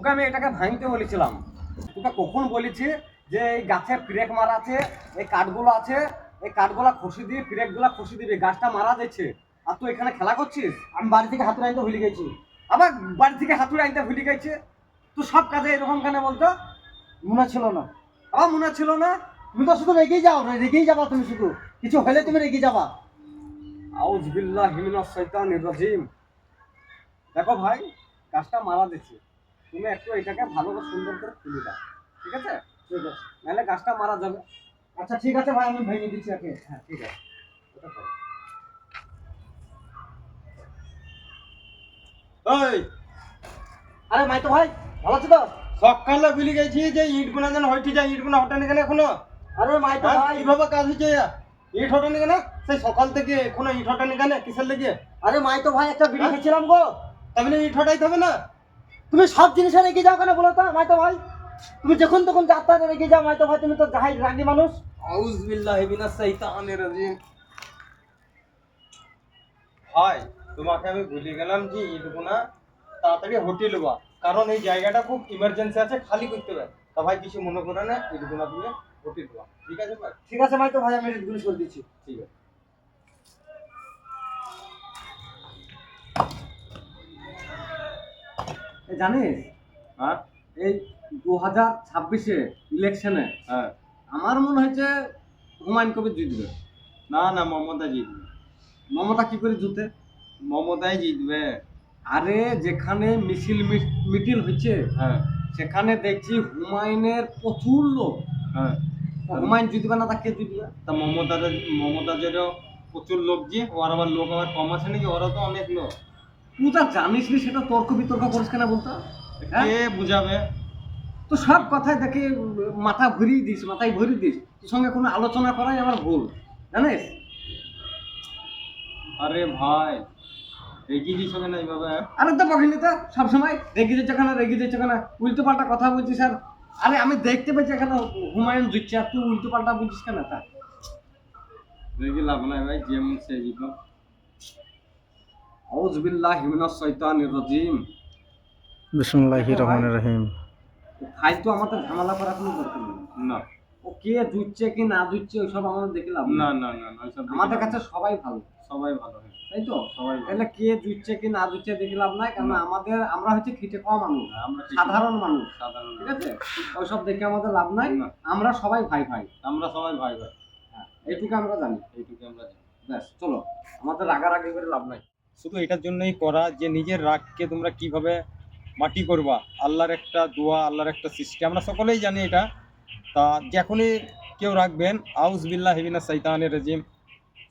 তোকে আমি এটাকে ভাঙতে বলেছিলাম। তোকে কখন বলেছি যে এই গাছে ব্রেক মারা আছে এই কাঠগুলো আছে এই কাঠগুলা খসি দিয়ে ব্রেকগুলা খসি দিবি গাছটা মারা যাচ্ছে। আর তুই এখানে খেলা করছিস? আমি বাড়ি থেকে হাতুড়ে আনতে ভুলে গেছি। আবার বাড়ি থেকে হাতুড়ে আনতে ভুলে গেছে? তুই সব কাজে এরকম কেন বলতো? মনে ছিল না। আবার মনে ছিল না? তুমি তো শুধু রেগেই যাও রেগেই যাবা তুমি শুধু। কিছু হলে তুমি রেগে যাবা। আউজ বিল্লাহ হিমিনাস শৈতানির রাজিম। দেখো ভাই গাছটা মারা দিচ্ছে তুমি একটু এটাকে ভালো করে সুন্দর করে খুলে দাও ঠিক আছে? ঠিক আছে। নাহলে গাছটা মারা যাবে। আচ্ছা ঠিক আছে ভাই আমি ভেঙে দিচ্ছি আগে হ্যাঁ ঠিক আছে। ওটা করো। ওই আরে মাই তো ভাই ভালো আছো তো? সকালে গেছি যে ইট গুনা যেন হইতে যায় ইট গুনা হটানি কেন এখনও? আরে মাই তো হ্যাঁ? ভাই। কাজ হচ্ছে ইট হটানি কেন? সেই সকাল থেকে এখনও ইট হটানি কেন? কিসের লেগে? আরে মাই তো ভাই একটা বিড়ি হ্যাঁ? খেয়েছিলাম গো। তাহলে ইট হটাইতে হবে না? তুমি সব জিনিসে রেগে যাও কেন বলো তো মাই তো ভাই? তুমি যখন তখন যাত্রা রেগে যাও মাই তো ভাই তুমি তো যাহাই রাগি মানুষ। আউজ বিল্লাহি মিনাস শাইতানির রাজিম ভাই তোমাকে আমি ভুলে গেলাম যে ইট গুনা তাড়াতাড়ি হোটেল বা। কারণ এই জায়গাটা খুব ইমার্জেন্সি আছে খালি করতে হবে। তা ভাই কিছু মনে করে না ইট গুনা তুমি হোটেল বা। ঠিক আছে ভাই? ঠিক আছে মাই তো ভাই আমি রেডগুলো করে দিচ্ছি। ঠিক আছে। জানিস? হ্যাঁ? এই দু হাজার ছাব্বিশে ইলেকশনে হ্যাঁ। আমার মনে হয়েছে হুমায়ুন কবির জিতবে। না না মমতা জিতবে। মমতা কি করে জিতে? মমতাই জিতবে। আরে যেখানে মিছিল মি- মিটিং হচ্ছে হ্যাঁ। সেখানে দেখছি হুমায়ুনের প্রচুর লোক। হ্যাঁ। হুমায়ুন জিতবে না তা কে জিতবে? তা মমতাদের মমতাদেরও প্রচুর লোক যে ওর আবার লোক আবার কম আছে নাকি? ওরা তো অনেক লোক। তুই তা জানিস সেটা তর্ক বিতর্ক করিস কেন বলতো? হ্যাঁ? কে বুঝাবে? তো সব কথায় দেখে মাথা ভরিয়ে দিস মাথায় ভরিয়ে দিস। তোর সঙ্গে কোনো আলোচনা করাই আমার ভুল জানিস? আরে ভাই রেগে দিস না এইভাবে। আরে তো বকিনি তো সবসময় রেগে যাচ্ছে কেন রেগে যাচ্ছে কেন? উল্টো পাল্টা কথা বলছিস আর। আরে আমি দেখতে পাচ্ছি এখানে হুমায়ুন জিতছে আর তুই উল্টো পাল্টা বুঝছিস কেন তা? রেগে লাভ নাই ভাই যে মুখ সে শাইতানির রাজিম। বিসমুল্লাহির রহমানির রহিম। ফাইল তো আমাদের ঝামেলা করার কোনো দরকার নেই। না। ও কে জুটছে কি না ওইসব দেখলাম। না না না না আমাদের কাছে সবাই ভালো। সবাই ভালো তাই তো? সবাই। তাহলে কে না জুটছে দেখে লাভ নাই কারণ আমাদের আমরা হচ্ছে খেটে খাওয়া মানুষ। হ্যাঁ, আমরা সাধারণ মানুষ। সাধারণ ঠিক আছে? ওইসব দেখে আমাদের লাভ নাই। আমরা সবাই ভাই ভাই। আমরা সবাই ভাই ভাই। হ্যাঁ, এইটুকু আমরা জানি। এইটুকু আমরা জানি। ব্যাস চলো। আমাদের রাগারাগি করে লাভ নাই। শুধু এটার জন্যই করা যে নিজের রাগকে তোমরা কীভাবে মাটি করবা। আল্লাহর একটা দোয়া, আল্লাহর একটা সৃষ্টি। আমরা সকলেই জানি এটা। তা যখনই কেউ রাখবেন আউস বিল্লাহ হিবিনা সাইতানের রেজিম,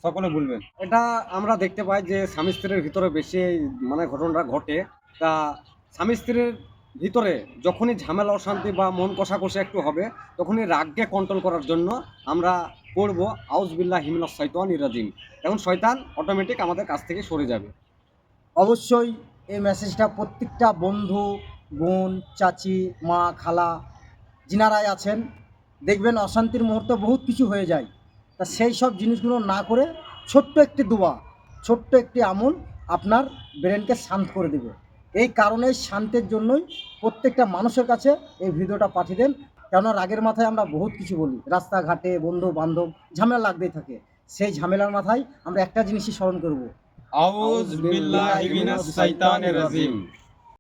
সকলে বলবেন এটা আমরা দেখতে পাই যে স্বামী স্ত্রীর ভিতরে বেশি মানে ঘটনাটা ঘটে। তা স্বামী স্ত্রীর ভিতরে যখনই ঝামেলা, অশান্তি বা মন কষাকষি একটু হবে, তখনই রাগকে কন্ট্রোল করার জন্য আমরা পড়ব আউজ বিল্লাহ হিমিনা শৈতান ইরাজিম এখন শয়তান অটোমেটিক আমাদের কাছ থেকে সরে যাবে। অবশ্যই এই মেসেজটা প্রত্যেকটা বন্ধু, বোন, চাচি, মা, খালা, যিনারাই আছেন, দেখবেন অশান্তির মুহূর্তে বহুত কিছু হয়ে যায়। তা সেই সব জিনিসগুলো না করে ছোট্ট একটি দোয়া, ছোট্ট একটি আমল আপনার ব্রেনকে শান্ত করে দেবে। এই কারণে শান্তের জন্যই প্রত্যেকটা মানুষের কাছে এই ভিডিওটা পাঠিয়ে দেন। কেননা রাগের মাথায় আমরা বহুত কিছু বলি। রাস্তাঘাটে বন্ধু বান্ধব ঝামেলা লাগতেই থাকে। সেই ঝামেলার মাথায় আমরা একটা জিনিসই স্মরণ করব। আউজ বিল্লাহ শাইতানির রেজিম।